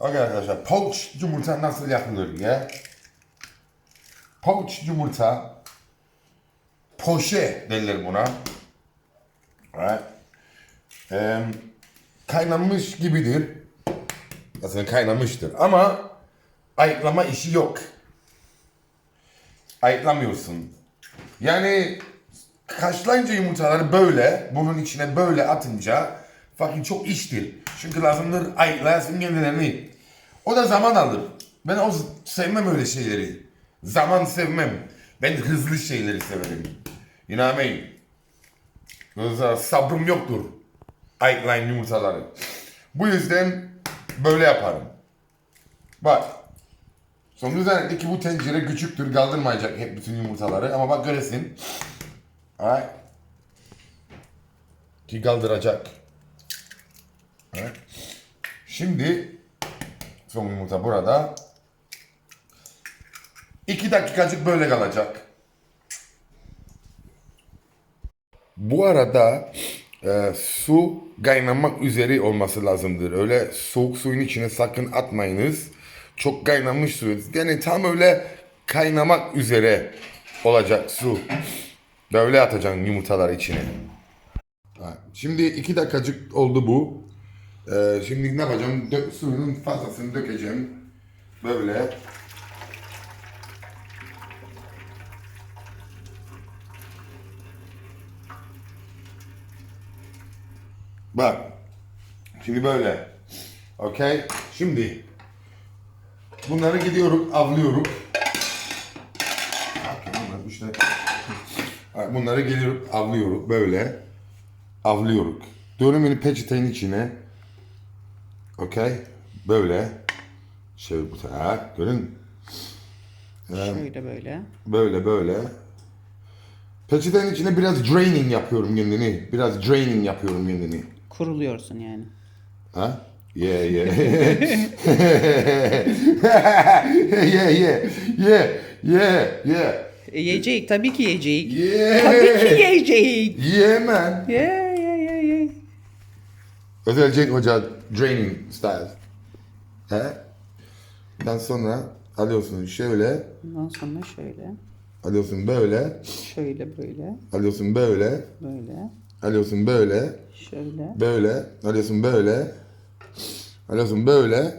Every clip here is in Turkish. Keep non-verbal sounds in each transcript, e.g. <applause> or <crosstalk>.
Okey arkadaşlar. Poached yumurta nasıl yapılır ya? Poached yumurta. Poşe derler buna. Right. Em, kaynamış gibidir. Aslında kaynamıştır ama ayıklama işi yok. Ayıklamıyorsun. Yani kaşlayınca yumurtaları böyle, bunun içine böyle atınca fucking çok iştir. Çünkü lazımdır ayıklayasın kendilerini. O da zaman alır. Ben o sevmem öyle şeyleri. Zaman sevmem. Ben hızlı şeyleri severim. You know what I mean? Yoksa sabrım yoktur. Ayıklayan yumurtaları. Bu yüzden böyle yaparım. Bak. Son özellikle ki bu tencere küçüktür. Kaldırmayacak hep bütün yumurtaları. Ama bak göresin. Ay. Ki kaldıracak. Şimdi son yumurta burada. İki dakikacık böyle kalacak. Bu arada e, su kaynamak üzere olması lazımdır. Öyle soğuk suyun içine sakın atmayınız. Çok kaynamış su. Yani tam öyle kaynamak üzere olacak su. Böyle atacaksın yumurtalar içine. Şimdi iki dakikacık oldu bu. Ee, şimdi ne yapacağım? Dö- suyunun fazlasını dökeceğim. Böyle. Bak. Şimdi böyle. Okey. Şimdi bunları gidiyorum, avlıyorum. Bunlar işte. Bunları geliyorum, avlıyorum böyle. Avlıyoruz. Dönemini peçetenin içine. Okey. Böyle. Şöyle bu taraf. Görün. Şöyle böyle. Böyle böyle. Peçetenin içine biraz draining yapıyorum kendini. Biraz draining yapıyorum kendini. Kuruluyorsun yani. Ha? Yeah, yeah. <laughs> yeah, yeah. Yeah, yeah, yeah. E, yiyecek tabii ki yiyecek. Yeah. Tabii ki yiyecek. Yeah, man. Yeah. Özel Cenk Hoca draining style. He? Ondan sonra alıyorsun şöyle, Ondan sonra şöyle. alıyorsun böyle, Şöyle böyle. alıyorsun böyle, Böyle. alıyorsun böyle, Şöyle. böyle, alıyorsun böyle, alıyorsun böyle,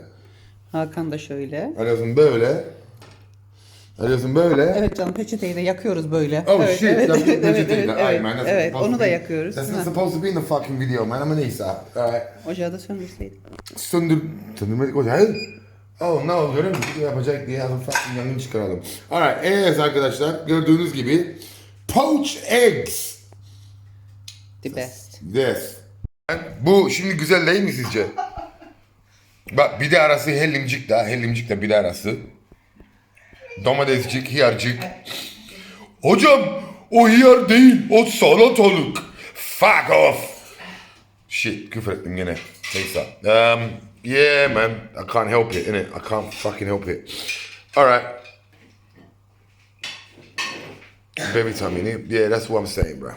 Hakan da şöyle. alıyorsun böyle, alıyorsun böyle. Evet canım peçeteyi de yakıyoruz böyle. Oh evet, shit, evet, that's evet, evet, evet, man, that's evet, onu da yakıyoruz. That's Ha. not supposed to be in the fucking video, man. I'm an Isa. Alright. Ocağı da söndürseydik. Söndür... Söndürmedik o hayır. Oh no, görüyor musun? Yapacak diye adam fucking yangın çıkaralım. Alright, evet arkadaşlar. Gördüğünüz gibi poached eggs. The best. Yes. Bu şimdi güzel değil mi sizce? Bak bir de arası hellimcik daha. Hellimcik de bir de arası. Domatescik, hiyarcık. Hocam o hiyar değil. O salatalık. Fuck off. Shit küfür ettim gene. Neyse. Um, yeah man. I can't help it innit? I can't fucking help it. Alright. Baby tummy. Yeah, that's what I'm saying bro.